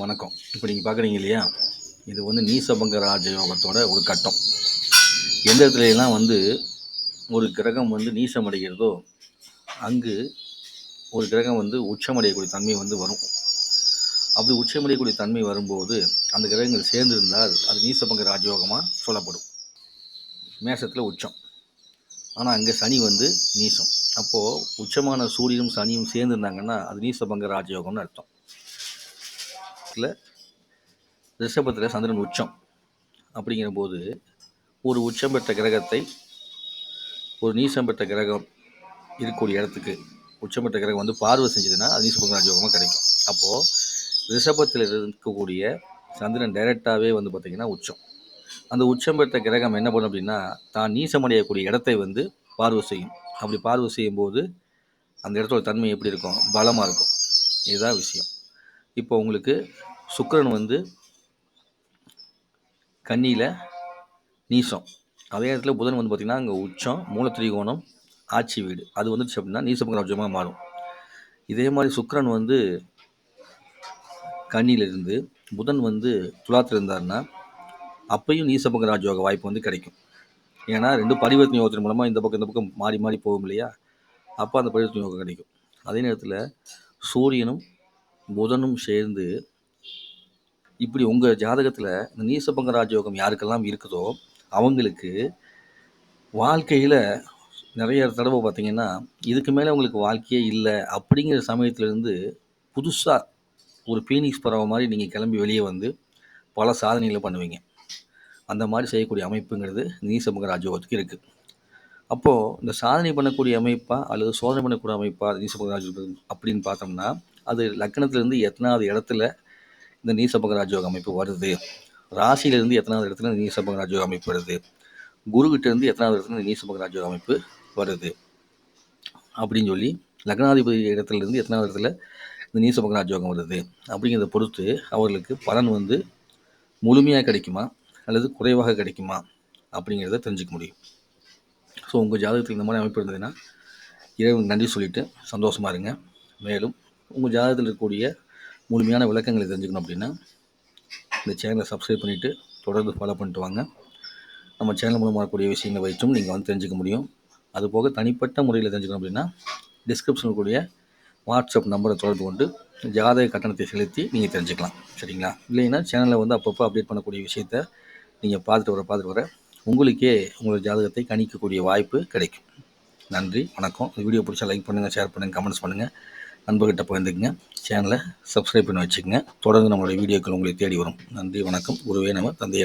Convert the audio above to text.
வணக்கம். இப்போ நீங்கள் பார்க்குறீங்க இல்லையா? இது வந்து நீசபங்க ராஜயோகத்தோட ஒரு கட்டம். எந்த இடத்துலலாம் வந்து ஒரு கிரகம் வந்து நீசம் அடைகிறதோ அங்கு ஒரு கிரகம் வந்து உச்சமடையக்கூடிய தன்மை வந்து வரும். அப்படி உச்சமடையக்கூடிய தன்மை வரும்போது அந்த கிரகங்கள் சேர்ந்திருந்தால் அது நீசபங்க ராஜயோகமாக சொல்லப்படும். மேஷத்தில் உச்சம். ஆனால் அங்கே சனி வந்து நீசம். அப்போது உச்சமான சூரியனும் சனியும் சேர்ந்துருந்தாங்கன்னா அது நீசபங்க ராஜயோகம்னு அர்த்தம். மாதத்தில் ரிஷபத்தில் சந்திரன் உச்சம் அப்படிங்கிற போது ஒரு உச்சம் பெற்ற கிரகத்தை ஒரு நீசம் பெற்ற கிரகம் இருக்கக்கூடிய இடத்துக்கு உச்சம் பெற்ற கிரகம் வந்து பார்வை செஞ்சதுன்னா அது நீசபங்க யோகமாக கிடைக்கும். அப்போது ரிஷபத்தில் இருக்கக்கூடிய சந்திரன் டைரெக்டாகவே வந்து பார்த்திங்கன்னா உச்சம். அந்த உச்சம் பெற்ற கிரகம் என்ன பண்ணும் அப்படின்னா தான் நீசமடையக்கூடிய இடத்தை வந்து பார்வை செய்யும். அப்படி பார்வை செய்யும்போது அந்த இடத்தோட தன்மை எப்படி இருக்கும்? பலமாக இருக்கும். இதுதான் விஷயம். இப்போ உங்களுக்கு சுக்கரன் வந்து கன்னியில் நீசம். அதே நேரத்தில் புதன் வந்து பார்த்திங்கன்னா அங்கே உச்சம் மூலத்திரிகோணம் ஆட்சி வீடு. அது வந்துச்சு அப்படின்னா நீசபங்க ராஜ்யமாக மாறும். இதே மாதிரி சுக்கரன் வந்து கன்னியிலிருந்து புதன் வந்து துலாத்தில் இருந்தாருன்னா அப்பையும் நீசபங்க ராஜயோக வாய்ப்பு வந்து கிடைக்கும். ஏன்னா ரெண்டு பரிவர்த்தனை யோகத்தின் மூலமாக இந்த பக்கம் இந்த பக்கம் மாறி மாறி போகும் இல்லையா? அப்போ அந்த பரிவர்த்தனை யோகம் கிடைக்கும். அதே நேரத்தில் சூரியனும் புதனும் சேர்ந்து இப்படி உங்கள் ஜாதகத்தில் இந்த நீசபங்க ராஜயோகம் யாருக்கெல்லாம் இருக்குதோ அவங்களுக்கு வாழ்க்கையில் நிறைய தடவை பார்த்திங்கன்னா இதுக்கு மேலே உங்களுக்கு வாழ்க்கையே இல்லை அப்படிங்கிற சமயத்துலேருந்து புதுசாக ஒரு பீனிக்ஸ் பறவை மாதிரி நீங்கள் கிளம்பி வெளியே வந்து பல சாதனைகளை பண்ணுவீங்க. அந்த மாதிரி செய்யக்கூடிய அமைப்புங்கிறது நீசபங்க ராஜயோகத்துக்கு இருக்குது அப்போது இந்த சாதனை பண்ணக்கூடிய அமைப்பா அல்லது சோதனை பண்ணக்கூடிய அமைப்பா நீசபங்க ராஜயோகம் அப்படின்னு பார்த்தோம்னா அது லக்னத்திலேருந்து எத்தனாவது இடத்துல இந்த நீசபங்க ராஜயோக அமைப்பு வருது? ராசியிலேருந்து எத்தனாவது இடத்துல இந்த நீசபங்க ராஜயோக அமைப்பு வருது? குருகிட்டேருந்து எத்தனாவது இடத்துல இந்த நீசபங்க ராஜயோக அமைப்பு வருது? அப்படின்னு சொல்லி லக்னாதிபதி இடத்துலேருந்து எத்தனாவது இடத்துல இந்த நீசபங்க ராஜயோகம் வருது? அப்படிங்கிறத பொறுத்து அவர்களுக்கு பலன் வந்து முழுமையாக கிடைக்குமா? அல்லது குறைவாக கிடைக்குமா? அப்படிங்கிறத தெரிஞ்சுக்க முடியும். ஸோ உங்கள் ஜாதகத்தில் இந்த மாதிரி அமைப்பு இருந்ததுன்னா இறைவனுக்கு நன்றி சொல்லிவிட்டு சந்தோஷமாக இருங்க. மேலும் உங்கள் ஜாதகத்தில் இருக்கக்கூடிய முழுமையான விளக்கங்களை தெரிஞ்சுக்கணும் அப்படின்னா இந்த சேனலை சப்ஸ்கிரைப் பண்ணிவிட்டு தொடர்ந்து ஃபாலோ பண்ணிட்டு வாங்க. நம்ம சேனல் மூலமாக கூடிய விஷயங்களை வைத்தும் நீங்கள் வந்து தெரிஞ்சுக்க முடியும். அதுபோக தனிப்பட்ட முறையில் தெரிஞ்சுக்கணும் அப்படின்னா டிஸ்கிரிப்ஷனில் கூடிய வாட்ஸ்அப் நம்பரை தொடர்பு கொண்டு ஜாதக கட்டணத்தை செலுத்தி நீங்கள் தெரிஞ்சுக்கலாம். சரிங்களா? இல்லைன்னா சேனலில் வந்து அப்பப்போ அப்டேட் பண்ணக்கூடிய விஷயத்த நீங்கள் பார்த்துட்டு வர பார்த்துட்டு வர உங்களுக்கே உங்களோட ஜாதகத்தை கணிக்கக்கூடிய வாய்ப்பு கிடைக்கும். நன்றி வணக்கம். வீடியோ பிடிச்சா லைக் பண்ணுங்கள் ஷேர் பண்ணுங்கள் கமெண்ட்ஸ் பண்ணுங்கள் நண்பர்கிட்ட பகிர்ந்துக்குங்க. சேனலை சப்ஸ்கிரைப் பண்ணி வச்சுக்கோங்க. தொடர்ந்து நம்மளுடைய வீடியோக்கள் உங்களை தேடி வரும். நன்றி வணக்கம். குருவே நம்ம தந்தையை